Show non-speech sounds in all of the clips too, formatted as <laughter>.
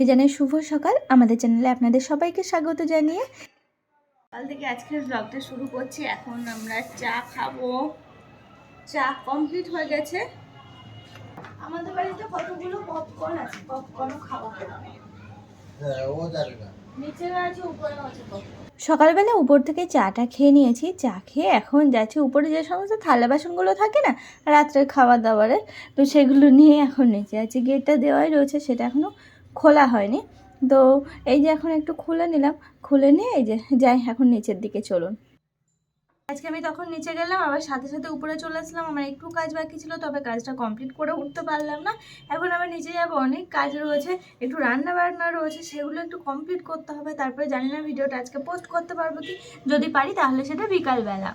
সকলকে জানাই শুভ সকাল। আমাদের চ্যানেলে আপনাদের সবাইকে স্বাগত জানিয়ে সকাল থেকে আজকের ব্লগটা শুরু করছি। এখন আমরা চা খাব। চা কমপ্লিট হয়ে গেছে। আমাদের বাড়িতে কতগুলো পপকর্ন আছে? পপকর্নও খাওয়া হবে হ্যাঁ ও জানে না। নিচে আছে উপরে আছে সকালবেলা উপর থেকে চাটা খেয়ে নিয়েছি। চা খেয়ে এখন যাচ্ছি। উপরে যে সমস্ত থালা বাসনগুলো থাকে না রাত্রের খাবার দাবারের তো সেগুলো নিয়ে এখন নিচে আছি। গেটটা দেওয়াই রয়েছে সেটা এখনও খোলা হয়নি। তো এই যে এখন একটু খুলে নিলাম। খুলে নিয়ে এই যে যাই, এখন নিচের দিকে চলুন। আজকে আমি তখন নিচে গেলাম, আবার সাথে সাথে উপরে চলে আসলাম। আমার একটু কাজ বাকি ছিল, তবে কাজটা কমপ্লিট করে উঠতে পারলাম না। এখন আবার নিচে যাব, অনেক কাজ রয়েছে, একটু রান্না বান্না রয়েছে, সেগুলো একটু কমপ্লিট করতে হবে। তারপরে জানি না ভিডিওটা আজকে পোস্ট করতে পারব কি। যদি পারি তাহলে সেটা বিকালবেলা।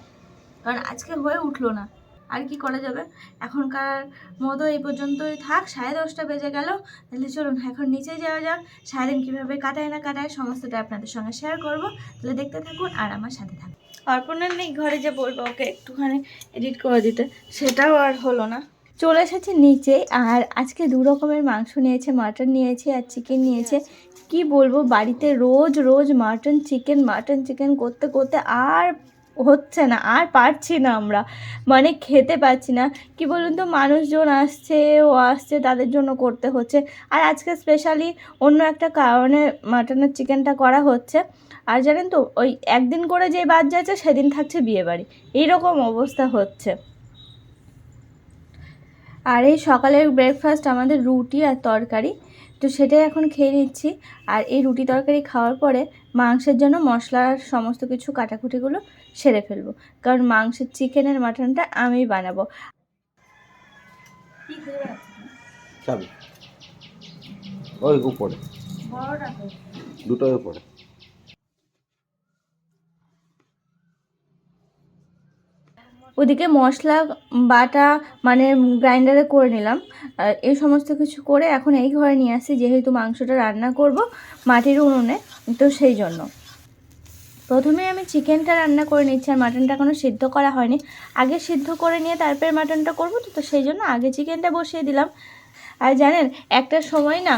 কারণ আজকে হয়ে উঠল না। আর কি করা যাবে? এখনকার মতো এই পর্যন্তই থাক, সাড়ে দশটা বেজে গেল। তাহলে চলুন এখন নিচে যাওয়া যাক সারাদিন কীভাবে কাটায় না কাটায় সমস্তটা আপনাদের সঙ্গে শেয়ার করব। তাহলে দেখতে থাকুন আর আমার সাথে থাকুন। অর্পণের নেই, ঘরে যে বলব ওকে একটুখানি এডিট করে দিতে। সেটাও আর হলো না। চলে এসেছে নিচে, আর আজকে দু রকমের মাংস নিয়েছে মাটন নিয়েছে আর চিকেন নিয়েছে। কি বলব, বাড়িতে রোজ রোজ মাটন চিকেন মাটন চিকেন করতে করতে আর হচ্ছে না, আর পারছি না আমরা। মানে খেতে পাচ্ছি না। কি বলুন তো, মানুষজন আসছে, ও আসছে, তাদের জন্য করতে হচ্ছে। আর আজকে স্পেশালি অন্য একটা কারণে মাটনের চিকেনটা করা হচ্ছে। আর জানেন তো, ওই একদিন করে যে বাদ যাচ্ছে, সেদিন থাকছে বিয়েবাড়ি। এইরকম অবস্থা হচ্ছে। আর এই সকালের ব্রেকফাস্ট আমাদের রুটি আর তরকারি। তো সেটাই এখন খেয়ে নিচ্ছি। আর এই রুটি তরকারি খাওয়ার পরে মাংসের জন্য মশলার সমস্ত কিছু কাটাকুটিগুলো সেরে ফেলব। কারণ মাংসের চিকেনের মাটনটা আমি বানাবো। চাবি। ওই উপরে। দুটোই উপরে। ওদিকে মশলা বাটা মানে গ্রাইন্ডারে করে নিলাম। আর এই সমস্ত কিছু করে এখন এই ঘরে নিয়ে আসি যেহেতু মাংসটা রান্না করব মাটির উনুনে তো সেই জন্য। প্রথমে আমি চিকেনটা রান্না করে নিচ্ছি আর মাটনটা এখনও সিদ্ধ করা হয়নি। আগে সিদ্ধ করে নিয়ে তারপরে মাটনটা করব তো তো সেই জন্য আগে চিকেনটা বসিয়ে দিলাম। আর জানেন, একটা সময় না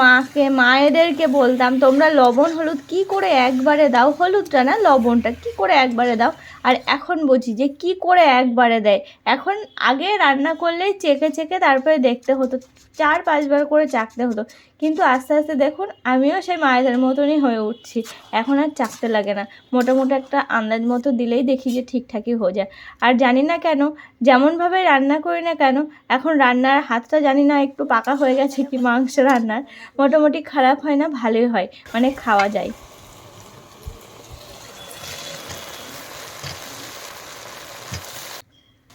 মাকে, মায়েদেরকে বলতাম, তোমরা লবণ, হলুদ কি করে একবারে দাও? হলুদটা না, লবণটা কি করে একবারে দাও? আর এখন বুঝি যে কি করে একবারে দেয়। এখন আগে রান্না করলেই চেকে চেকে তারপরে দেখতে হতো, চার, পাঁচবার করে চাকতে হতো। কিন্তু আস্তে আস্তে দেখুন, আমিও সেই মায়েদের মতনই হয়ে উঠছি। এখন আর চাকতে লাগে না। মোটামুটি একটা আন্দাজ মতো দিলেই দেখি যে ঠিকঠাকই হয়ে যায়। আর জানি না কেন, যেমনভাবে রান্না করি না কেন, এখন রান্নার হাতটা জানি না একটু পাকা হয়ে গেছে কি মাংস রান্নার। মোটামুটি খারাপ হয় না, ভালোই হয়। মানে খাওয়া যায়।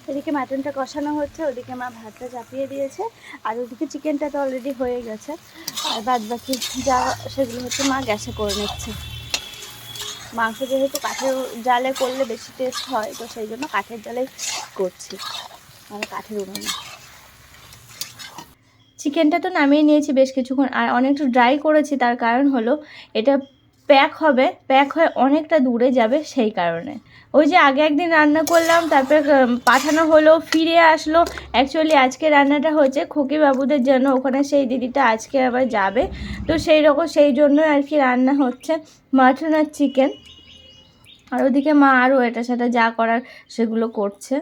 এদিকে মাটনটা কষানো হচ্ছে, ওদিকে মা ভাতটা চাপিয়ে দিয়েছে, আর ওদিকে চিকেনটা তো অলরেডি হয়ে গেছে। আর বাদ বাকি যা সেগুলো হচ্ছে মা গ্যাসে করে নিচ্ছে। মাংস যেহেতু কাঠের জালে করলে বেশি টেস্ট হয়, তো সেই জন্য কাঠের জালে করছি। মানে কাঠের উনুনে চিকেনটা তো নামিয়ে নিয়েছি বেশ কিছুক্ষণ, আর অনেকটা ড্রাই করেছি, তার কারণ হলো এটা প্যাক হবে প্যাক হয়ে অনেকটা দূরে যাবে সেই কারণে। ওই যে আগে একদিন রান্না করলাম, তারপরে পাঠানো হলো, ফিরে আসলো। অ্যাকচুয়ালি আজকে রান্নাটা হচ্ছে খুকি বাবুদের জন্য, ওখানে সেই দিদিটা আজকে আবার যাবে। তো সেই রকম, সেই জন্য আর কি রান্না হচ্ছে, মাটন আর চিকেন। আর ওদিকে মা আরও এটা সেটা যা করার সেগুলো করছে।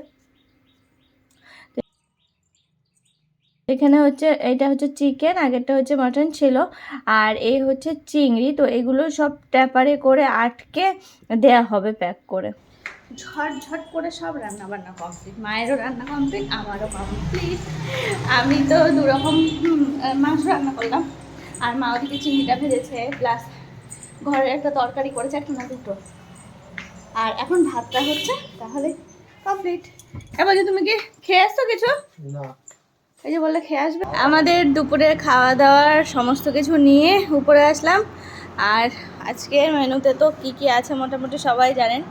এখানে হচ্ছে এটা হচ্ছে চিকেন, আগেরটা হচ্ছে মাটন ছিল। আর এই হচ্ছে চিংড়ি, তো এগুলো সব ট্যাপারে করে আটকে দেয়া হবে প্যাক করে। ঝট ঝট করে সব রান্না বান্না কমপ্লিট মায়েরও রান্না কমপ্লিট আমারও কমপ্লিট আমি তো দুরকম মাংস রান্না করলাম। আর মা ওদিকে চিংড়িটা ভেজেছে প্লাস ঘরে একটা তরকারি করেছে একটা না দুটো। আর এখন ভাতটা হচ্ছে তাহলে কমপ্লিট এবার যে তুমি কি খেয়ে আসছো কিছু? না। এই যে বললে খেয়ে আসবে। আমাদের দুপুরের খাওয়া দাওয়ার সমস্ত কিছু নিয়ে উপরে আসলাম। আর আজকের মেনুতে তো কি কি আছে মোটামুটি সবাই জানেন।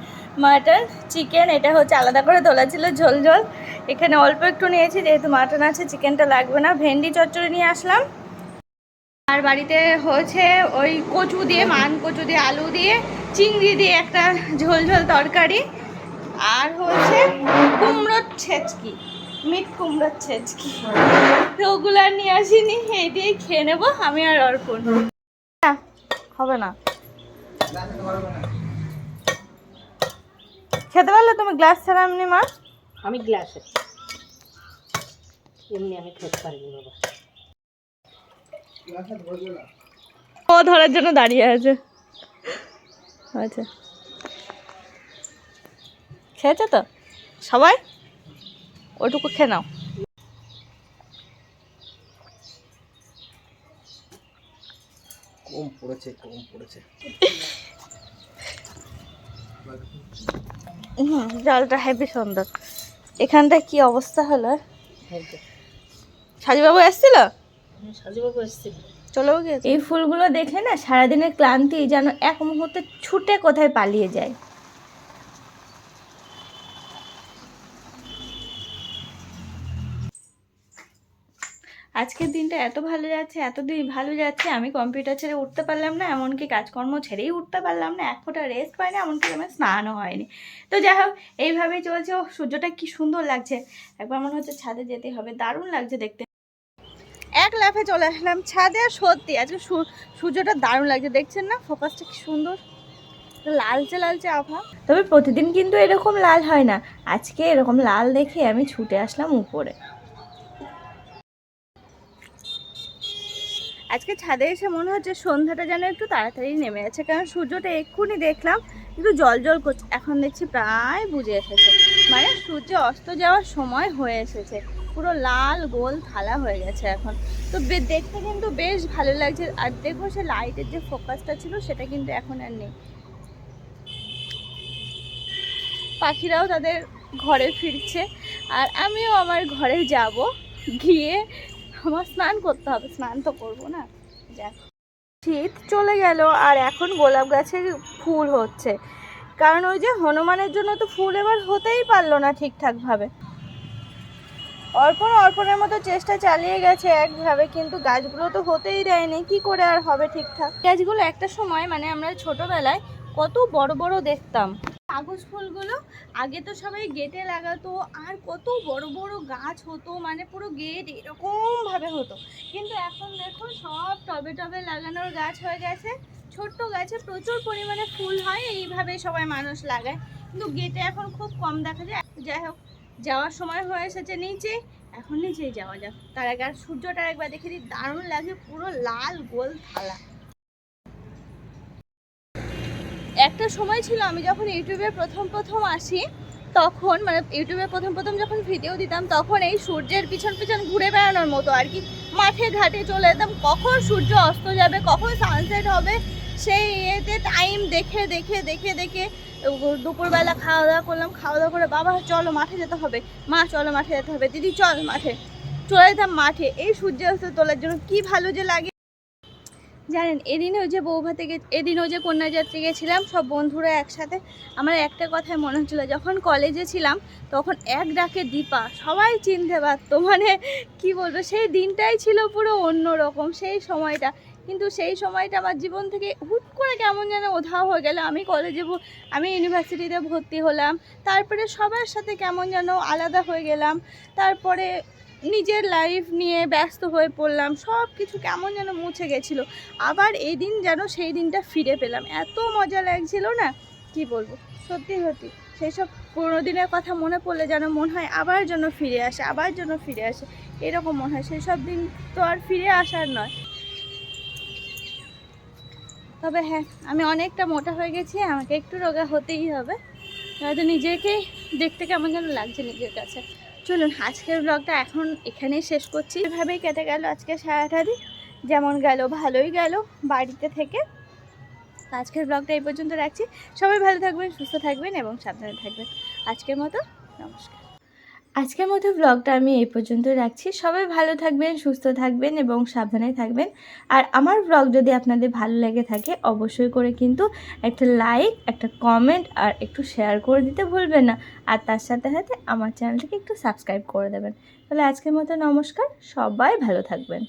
মাটন চিকেন, এটা হচ্ছে আলাদা করে তোলা ছিল, ঝোল ঝোল। এখানে অল্প একটু নিয়েছি, যেহেতু মাটন আছে, চিকেনটা লাগবে না। ভেন্ডি চচ্চড়ি নিয়ে আসলাম। আর বাড়িতে হচ্ছে ওই কচু দিয়ে, মান কচু দিয়ে, আলু দিয়ে, চিংড়ি দিয়ে একটা ঝোল ঝোল তরকারি। আর হচ্ছে কুমড়োর ছেচকি, মিট কুমড়োর ছেচকি। তো ওগুলো আর নিয়ে আসিনি, এই দিয়ে খেয়ে নেব, আমি আর অর্পণ। হবে না। খেতে পারলে তুমি গ্লাস ছাড়া এমনি মা আমি গ্লাসে এমনি আমি খেতে পারিনি বাবা। ও ধরার জন্য দাঁড়িয়ে আছে। আচ্ছা। খেয়েছো তো? সবাই? ওটুকু খেয়ে নাও। কম পড়েছে কম পড়েছে। <laughs> হুম জলটা হেভি সুন্দর। এখানটা কি অবস্থা হলো? সাজুবাবু এসেছিল? সাজুবাবু এসেছিল। চলেও গেছে এই ফুলগুলো দেখলে না সারাদিনের ক্লান্তি যেন এক মুহূর্তে ছুটে কোথায় পালিয়ে যায়। আজকের দিনটা এত ভালো যাচ্ছে এত দিন ভালো যাচ্ছে, আমি কম্পিউটার ছেড়ে উঠতে পারলাম না, এমনকি কাজকর্ম ছেড়েই উঠতে পারলাম না, এক ফোঁটা রেস্ট পাইনি, এমনকি আমার স্নানও হয়নি। তো যাই হোক, এইভাবেই চলছে সূর্যটা কি সুন্দর লাগছে। একবার মনে হচ্ছে ছাদে যেতে হবে, দারুণ লাগছে দেখতে। এক লাফে চলে আসলাম ছাদে সত্যি আজকে সূর্যটা দারুণ লাগছে, দেখছেন না? ফোকাসটা কি সুন্দর। লালচে লালচে আভা। তবে প্রতিদিন কিন্তু এরকম লাল হয় না। আজকে এরকম লাল দেখে আমি ছুটে আসলাম উপরে। আজকে ছাদে এসে মনে হচ্ছে সন্ধ্যাটা যেন একটু তাড়াতাড়ি নেমে যাচ্ছে কারণ সূর্যটা এক্ষুনি দেখলাম একটু জল জল করছে। এখন দেখছি প্রায় বুঝে এসেছে। মানে সূর্য অস্ত যাওয়ার সময় হয়ে এসেছে। পুরো লাল গোল থালা হয়ে গেছে এখন। তো দেখতে কিন্তু বেশ ভালো লাগছে। আর দেখব সে লাইটের যে ফোকাসটা ছিল, সেটা কিন্তু এখন আর নেই। পাখিরাও তাদের ঘরে ফিরছে। আর আমিও আমার ঘরে যাব গিয়ে আমার স্নান করতে হবে, স্নান তো করব না। শীত চলে গেল আর এখন গোলাপ গাছের ফুল হচ্ছে। কারণ ওই যে হনুমানের জন্য তো ফুল এবার হতেই পারল না ঠিকঠাকভাবে। অর্পণ অর্পণের মতো চেষ্টা চালিয়ে গেছে একভাবে, কিন্তু গাছগুলো তো হতেই দেয়নি। কি করে আর হবে ঠিকঠাক? গাছগুলো একটা সময় মানে আমরা ছোটবেলায় কত বড় বড় দেখতাম। কাগজ ফুলগুলো। আগে তো সবাই গেটে লাগাতো, আর কত বড় বড় গাছ হতো মানে পুরো গেট এরকম ভাবে হতো। কিন্তু এখন দেখো সব টবে টবে লাগানোর গাছ হয়ে গেছে। ছোট্ট গাছে প্রচুর পরিমাণে ফুল হয়, এইভাবে সবাই মানুষ লাগায়। কিন্তু গেটে এখন খুব কম দেখা যায়। যাই হোক, যাওয়ার সময় হয়ে এসেছে নিচে। এখন নিচেই যাওয়া যাক। তার আগে আর সূর্যটা একবার দেখে দিই। দারুণ লাগে, পুরো লাল গোল থালা। একটা সময় ছিল আমি যখন ইউটিউবে প্রথম প্রথম আসি, তখন মানে ইউটিউবে প্রথম প্রথম যখন ভিডিও দিতাম, তখন এই সূর্যের পিছন পিছন ঘুরে বেড়ানোর মতো আর কি। মাঠে ঘাটে চলে যেতাম, কখন সূর্য অস্ত যাবে, কখন সানসেট হবে, সেই ইয়েতে টাইম দেখে দেখে দেখে দেখে দুপুরবেলা খাওয়া দাওয়া করলাম খাওয়া দাওয়া করে বাবা, চলো মাঠে যেতে হবে। মা, চলো মাঠে যেতে হবে। দিদি, চল মাঠে। চলে যেতাম মাঠে। এই সূর্যাস্ত তোলার জন্য কি ভালো যে লাগে জানেন, এদিন ওই যে বৌভাতে গে, এদিন ওই যে কন্যাযাত্রী গেছিলাম, সব বন্ধুরা একসাথে। আমার একটা কথাই মনে হচ্ছিল, যখন কলেজে ছিলাম, তখন এক ডাকে দীপা, সবাই চিনতে পারতো মানে কি বলব, সেই দিনটাই ছিল পুরো অন্য রকম সেই সময়টা। কিন্তু সেই সময়টা আমার জীবন থেকে হুট করে কেমন যেন ওধাও হয়ে গেল। আমি কলেজে আমি ইউনিভার্সিটিতে ভর্তি হলাম, তারপরে সবার সাথে কেমন যেন আলাদা হয়ে গেলাম। তারপরে নিজের লাইফ নিয়ে ব্যস্ত হয়ে পড়লাম সব কিছু কেমন যেন মুছে গেছিল। আবার এই দিন যেন সেই দিনটা ফিরে পেলাম। এত মজা লাগছিল না? কি বলব? সত্যি সত্যি। সেই সব পুরোনো দিনের কথা মনে পড়লে যেন মনে হয় আবার যেন ফিরে আসে, আবার যেন ফিরে আসে। এরকম মনে হয়। সেই সব দিন তো আর ফিরে আসার নয়। তবে হ্যাঁ আমি অনেকটা মোটা হয়ে গেছি, আমাকে একটু রোগা হতেই হবে। হয়তো নিজেকেই দেখতে কেমন যেন লাগছে নিজের কাছে। চলুন, আজকের ব্লগটা এখন এখানেই শেষ করছি। এভাবেই কেটে গেল আজকে সারাটা দিন। যেমন গেল, ভালোই গেল বাড়িতে থেকে। আজকের ব্লগটা এই পর্যন্ত রাখছি। সবাই ভালো থাকবেন, সুস্থ থাকবেন এবং সাবধানে থাকবেন। আজকের মতো, নমস্কার। আজকের মতো ব্লগটা আমি এই পর্যন্ত রাখছি। সবাই ভালো থাকবেন, সুস্থ থাকবেন এবং সাবধানে থাকবেন। আর আমার ব্লগ যদি আপনাদের ভালো লেগে থাকে, অবশ্যই করে কিন্তু একটা লাইক একটা কমেন্ট আর একটু শেয়ার করে দিতে ভুলবেন না। আর তার সাথে সাথে আমার চ্যানেলটাকে একটু সাবস্ক্রাইব করে দেবেন। তাহলে আজকের মতো নমস্কার, সবাই ভালো থাকবেন।